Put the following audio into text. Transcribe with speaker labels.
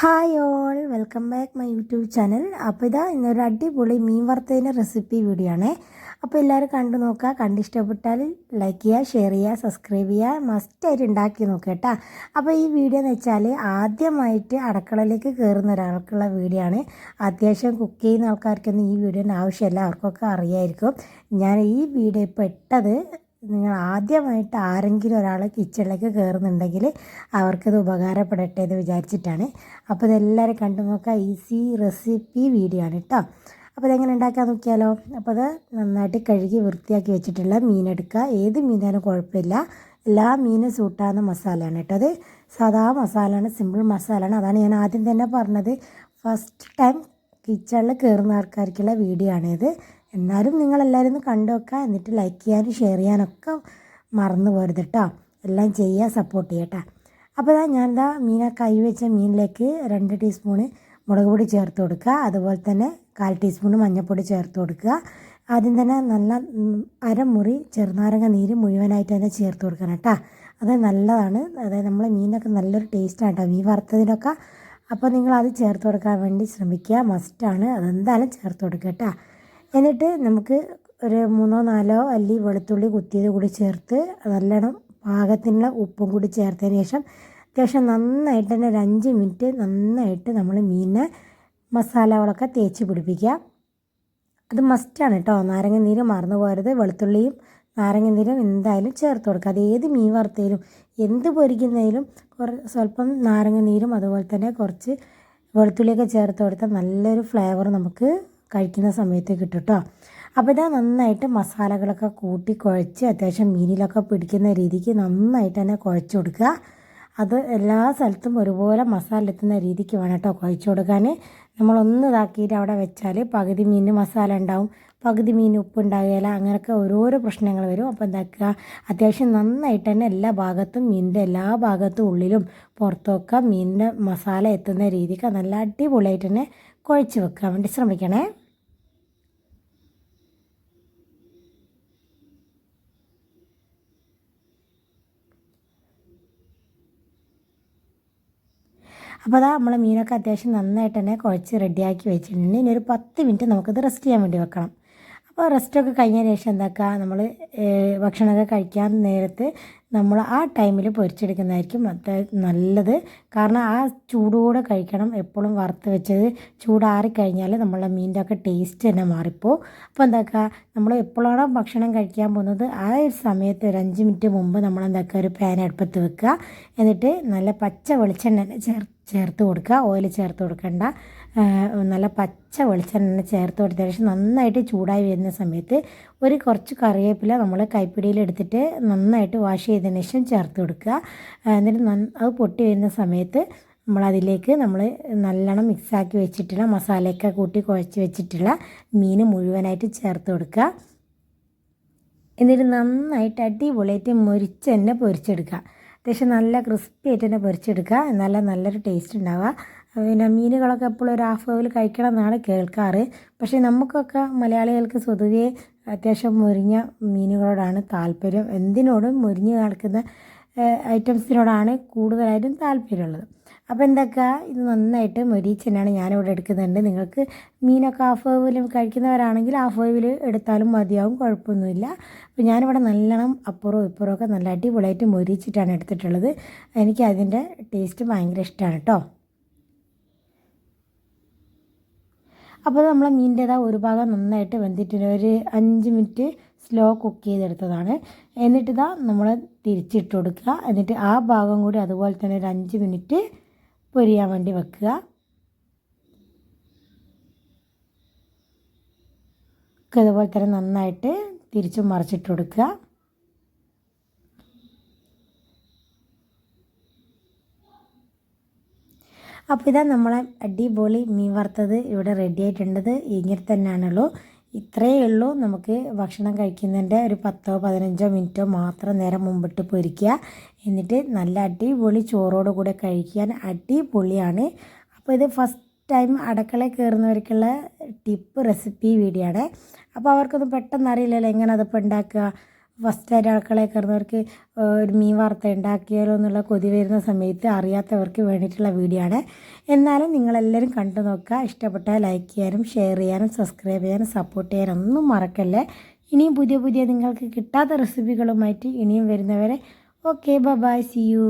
Speaker 1: Hi all welcome back my YouTube channel അപ്പോൾ ഇതാ ഇന്നൊരു അടിപൊളി മീൻ വറുത്തതിന്റെ റെസിപ്പി വീഡിയോ ആണേ അപ്പോൾ എല്ലാവരും കണ്ടു നോക്കുക. കണ്ടിഷ്ടപ്പെട്ടാൽ ലൈക്ക് ചെയ്യുക ഷെയർ ചെയ്യുക സബ്സ്ക്രൈബ് ചെയ്യുക. മസ്റ്റായിട്ട് ഉണ്ടാക്കി നോക്കുക കേട്ടോ. അപ്പോൾ ഈ വീഡിയോ എന്ന് വെച്ചാൽ ആദ്യമായിട്ട് അടുക്കളയിലേക്ക് കയറുന്ന ഒരാൾക്കുള്ള വീഡിയോ ആണ്. അത്യാവശ്യം കുക്ക് ചെയ്യുന്ന ആൾക്കാർക്കൊന്നും ഈ വീഡിയോന്റെ ആവശ്യമില്ല. അവർക്കൊക്കെ അറിയായിരിക്കും. ഞാൻ ഈ വീഡിയോ ഇപ്പോൾ ഇട്ടത് നിങ്ങൾ ആദ്യമായിട്ട് ആരെങ്കിലും ഒരാൾ കിച്ചണിലേക്ക് കയറുന്നുണ്ടെങ്കിൽ അവർക്കത് ഉപകാരപ്പെടട്ടെ എന്ന് വിചാരിച്ചിട്ടാണ്. അപ്പോൾ ഇതെല്ലാവരും കണ്ടു നോക്കുക. ഈസി റെസിപ്പി വീഡിയോ ആണ് കേട്ടോ. അപ്പോൾ ഇതെങ്ങനെ ഉണ്ടാക്കാൻ നോക്കിയാലോ? അപ്പോൾ അത് നന്നായിട്ട് കഴുകി വൃത്തിയാക്കി വെച്ചിട്ടുള്ള മീനെടുക്കുക. ഏത് മീനാലും കുഴപ്പമില്ല. എല്ലാ മീനും സൂട്ടാവുന്ന മസാലയാണ് കേട്ടോ അത് സാധാ മസാലയാണ് സിമ്പിൾ മസാലയാണ്. അതാണ് ഞാൻ ആദ്യം തന്നെ പറഞ്ഞത്. ഫസ്റ്റ് ടൈം കിച്ചണിൽ കയറുന്ന ആൾക്കാർക്കുള്ള വീഡിയോ ആണിത് എന്നാലും നിങ്ങളെല്ലാവരും ഒന്ന് കണ്ടു എന്നിട്ട് ലൈക്ക് ചെയ്യാനും ഷെയർ ചെയ്യാനൊക്കെ മറന്നു പോരുത് കേട്ടോ എല്ലാം ചെയ്യുക സപ്പോർട്ട് ചെയ്യട്ടോ അപ്പോൾ ഇതാ ഞാൻ ഇതാ മീന കൈ വെച്ച മീനിലേക്ക് രണ്ട് ടീസ്പൂണ് മുളക് പൊടി ചേർത്ത് കൊടുക്കുക. അതുപോലെ തന്നെ കാൽ ടീസ്പൂൺ മഞ്ഞൾപ്പൊടി ചേർത്ത് കൊടുക്കുക. ആദ്യം തന്നെ നല്ല അരമുറി ചെറുനാരങ്ങ നീര് മുഴുവനായിട്ട് തന്നെ ചേർത്ത് കൊടുക്കണം കേട്ടോ അത് നല്ലതാണ്. അതായത് നമ്മളെ മീനൊക്കെ നല്ലൊരു ടേസ്റ്റാണ് കേട്ടോ മീൻ വറുത്തതിനൊക്കെ. അപ്പോൾ നിങ്ങൾ അത് ചേർത്ത് കൊടുക്കാൻ വേണ്ടി ശ്രമിക്കുക. മസ്റ്റാണ് അതെന്തായാലും ചേർത്ത് കൊടുക്കുക കേട്ടോ എന്നിട്ട് നമുക്ക് ഒരു മൂന്നോ നാലോ അല്ലി വെളുത്തുള്ളി കുത്തിയത് കൂടി ചേർത്ത് നല്ലോണം പാകത്തിനുള്ള ഉപ്പും കൂടി ചേർത്തതിന് ശേഷം അത്യാവശ്യം നന്നായിട്ട് തന്നെ ഒരു അഞ്ച് മിനിറ്റ് നന്നായിട്ട് നമ്മൾ മീനിനെ മസാലകളൊക്കെ തേച്ച് പിടിപ്പിക്കുക. അത് മസ്റ്റാണ് കേട്ടോ നാരങ്ങ നീര് മറന്നു പോരുത് വെളുത്തുള്ളിയും നാരങ്ങ നീരും എന്തായാലും ചേർത്ത് കൊടുക്കുക. അത് ഏത് മീൻ വറുത്തതിലും എന്ത് പൊരിക്കുന്നതിലും കുറ സ്വല്പം നാരങ്ങ നീരും അതുപോലെ തന്നെ കുറച്ച് വെളുത്തുള്ളിയൊക്കെ ചേർത്ത് കൊടുത്താൽ നല്ലൊരു ഫ്ലേവർ നമുക്ക് കഴിക്കുന്ന സമയത്ത് കിട്ടും കേട്ടോ അപ്പോൾ ഇതാ നന്നായിട്ട് മസാലകളൊക്കെ കൂട്ടി കുഴച്ച് അത്യാവശ്യം മീനിലൊക്കെ പിടിക്കുന്ന രീതിക്ക് നന്നായിട്ട് തന്നെ കുഴച്ച് കൊടുക്കുക. അത് എല്ലാ സ്ഥലത്തും ഒരുപോലെ മസാല എത്തുന്ന രീതിക്ക് വേണം കേട്ടോ കുഴച്ച് കൊടുക്കാൻ നമ്മളൊന്ന് ഇതാക്കിയിട്ട് അവിടെ വെച്ചാൽ പകുതി മീൻ മസാല ഉണ്ടാവും പകുതി മീൻ ഉപ്പ് ഉണ്ടാകുകയില്ല അങ്ങനെയൊക്കെ ഓരോരോ പ്രശ്നങ്ങൾ വരും. അപ്പോൾ എന്താക്കുക? അത്യാവശ്യം നന്നായിട്ട് തന്നെ എല്ലാ ഭാഗത്തും മീനിന്റെ എല്ലാ ഭാഗത്തും ഉള്ളിലും പുറത്തൊക്കെ മീനിന്റെ മസാല എത്തുന്ന രീതിക്ക് നല്ല അടിപൊളിയായിട്ട് തന്നെ കുഴച്ച് വെക്കാൻ വേണ്ടി ശ്രമിക്കണേ. അപ്പോൾ അതാ നമ്മളെ മീനൊക്കെ അത്യാവശ്യം നന്നായിട്ട് തന്നെ കുഴച്ച് റെഡിയാക്കി വെച്ചിട്ടുണ്ട്. ഇനി ഒരു പത്ത് മിനിറ്റ് നമുക്കത് റെസ്റ്റ് ചെയ്യാൻ വേണ്ടി വെക്കണം. അപ്പോൾ റെസ്റ്റൊക്കെ കഴിഞ്ഞതിന് ശേഷം എന്താക്കുക നമ്മൾ ഭക്ഷണമൊക്കെ കഴിക്കാൻ നേരത്ത് നമ്മൾ ആ ടൈമിൽ പൊരിച്ചെടുക്കുന്നതായിരിക്കും നല്ലത്. കാരണം ആ ചൂടോടെ കഴിക്കണം. എപ്പോഴും വറുത്ത് വെച്ചത് ചൂടാറിക്കഴിഞ്ഞാൽ നമ്മളെ മീനിന്റെ ഒക്കെ ടേസ്റ്റ് തന്നെ മാറിപ്പോൾ അപ്പോൾ എന്താക്കുക നമ്മൾ എപ്പോഴാണോ ഭക്ഷണം കഴിക്കാൻ പോകുന്നത് ആ ഒരു സമയത്ത് ഒരു അഞ്ച് മിനിറ്റ് മുമ്പ് നമ്മൾ എന്താക്കുക ഒരു പാൻ അടുപ്പത്ത് വെക്കുക. എന്നിട്ട് നല്ല പച്ച വെളിച്ചെണ്ണ ചേർ ചേർത്ത് കൊടുക്കുക. ഓയിൽ ചേർത്ത് കൊടുക്കണ്ട. നല്ല പച്ച വെളിച്ചെണ്ണ ചേർത്ത് കൊടുത്ത ശേഷം നന്നായിട്ട് ചൂടായി വരുന്ന സമയത്ത് ഒരു കുറച്ച് കറിവേപ്പില നമ്മൾ കൈപ്പിടിയിൽ എടുത്തിട്ട് നന്നായിട്ട് വാഷ് ചെയ്തതിന് ശേഷം ചേർത്ത് കൊടുക്കുക. എന്നിട്ട് അത് പൊട്ടി വരുന്ന സമയത്ത് നമ്മളതിലേക്ക് നമ്മൾ നല്ലോണം മിക്സാക്കി വെച്ചിട്ടുള്ള മസാലയൊക്കെ കൂട്ടി കുഴച്ച് വെച്ചിട്ടുള്ള മീൻ മുഴുവനായിട്ട് ചേർത്ത് കൊടുക്കുക. എന്നിട്ട് നന്നായിട്ട് അടിപൊളിയായിട്ട് മുരിച്ച് തന്നെ പൊരിച്ചെടുക്കുക. അത്യാവശ്യം നല്ല ക്രിസ്പി ആയിട്ട് തന്നെ പൊരിച്ചെടുക്കുക. എന്നാലേ നല്ലൊരു ടേസ്റ്റ് ഉണ്ടാവുക. പിന്നെ മീനുകളൊക്കെ എപ്പോഴും ഒരു ഹാഫ് വേവിൽ കഴിക്കണം എന്നാണ് കേൾക്കാറ്. പക്ഷേ നമുക്കൊക്കെ മലയാളികൾക്ക് സ്വതവേ അത്യാവശ്യം മുരിഞ്ഞ മീനുകളോടാണ് താല്പര്യം. എന്തിനോടും മുരിഞ്ഞ് കിടക്കുന്ന ഐറ്റംസിനോടാണ് കൂടുതലായിട്ടും താല്പര്യമുള്ളത്. അപ്പോൾ എന്തൊക്കെ? ഇത് നന്നായിട്ട് മൊരീച്ച് തന്നെയാണ് ഞാനിവിടെ എടുക്കുന്നുണ്ട്. നിങ്ങൾക്ക് മീനൊക്കെ ഹാഫ് വേവിൽ കഴിക്കുന്നവരാണെങ്കിൽ ഹാഫ് വേവിൽ എടുത്താലും മതിയാവും കുഴപ്പമൊന്നുമില്ല. അപ്പോൾ ഞാനിവിടെ നല്ലോണം അപ്പുറവും ഇപ്പുറവും ഒക്കെ നല്ല അടിപൊളിയായിട്ട് മൊരീച്ചിട്ടാണ് എടുത്തിട്ടുള്ളത്. എനിക്ക് അതിന്റെ ടേസ്റ്റ് ഭയങ്കര ഇഷ്ടമാണ് കേട്ടോ അപ്പോൾ നമ്മൾ മീനിന്റെതാ ഒരു ഭാഗം നന്നായിട്ട് വെന്തിട്ടുണ്ട്. ഒരു അഞ്ച് മിനിറ്റ് സ്ലോ കുക്ക് ചെയ്തെടുത്തതാണ്. എന്നിട്ട് ഇതാ നമ്മൾ തിരിച്ചിട്ട് കൊടുക്കുക. എന്നിട്ട് ആ ഭാഗം കൂടി അതുപോലെ തന്നെ ഒരു അഞ്ച് മിനിറ്റ് പൊരിയാൻ വേണ്ടി വെക്കുക. അതുപോലെ തന്നെ നന്നായിട്ട് തിരിച്ചും മറിച്ചിട്ട് കൊടുക്കുക. അപ്പോൾ ഇതാ നമ്മളെ അടിപൊളി മീൻ വറുത്തത് ഇവിടെ റെഡി ആയിട്ടുണ്ടത് ഇങ്ങനെ തന്നെയാണുള്ളൂ ഇത്രയേ ഉള്ളൂ. നമുക്ക് ഭക്ഷണം കഴിക്കുന്നതിന്റെ ഒരു പത്തോ പതിനഞ്ചോ മിനിറ്റോ മാത്രം നേരം മുമ്പിട്ട് പൊരിക്കുക. എന്നിട്ട് നല്ല അടിപൊളി ചോറോട് കൂടെ കഴിക്കാൻ അടിപൊളിയാണ്. അപ്പോൾ ഇത് ഫസ്റ്റ് ടൈം അടുക്കളയിൽ കയറുന്നവർക്കുള്ള ടിപ്പ് റെസിപ്പി വീഡിയോ ആണ്. അപ്പോൾ അവർക്കൊന്നും പെട്ടെന്ന് അറിയില്ലല്ലോ എങ്ങനെ അതിപ്പോൾ ഉണ്ടാക്കുക. ഫസ്റ്റായിട്ട് അടുക്കളയിൽ കയറുന്നവർക്ക് ഒരു മീൻ വാർത്ത ഉണ്ടാക്കിയാലോ എന്നുള്ള കൊതി വരുന്ന സമയത്ത് അറിയാത്തവർക്ക് വേണ്ടിയിട്ടുള്ള വീഡിയോ ആണ്. എന്നാലും നിങ്ങളെല്ലാവരും കണ്ടു നോക്കുക. ഇഷ്ടപ്പെട്ടാൽ ലൈക്ക് ചെയ്യാനും ഷെയർ ചെയ്യാനും സബ്സ്ക്രൈബ് ചെയ്യാനും സപ്പോർട്ട് ചെയ്യാനും ഒന്നും മറക്കല്ലേ. ഇനിയും പുതിയ പുതിയ നിങ്ങൾക്ക് കിട്ടാത്ത റെസിപ്പികളുമായിട്ട് ഇനിയും വരുന്നവരെ ഓക്കെ ബൈ സി യു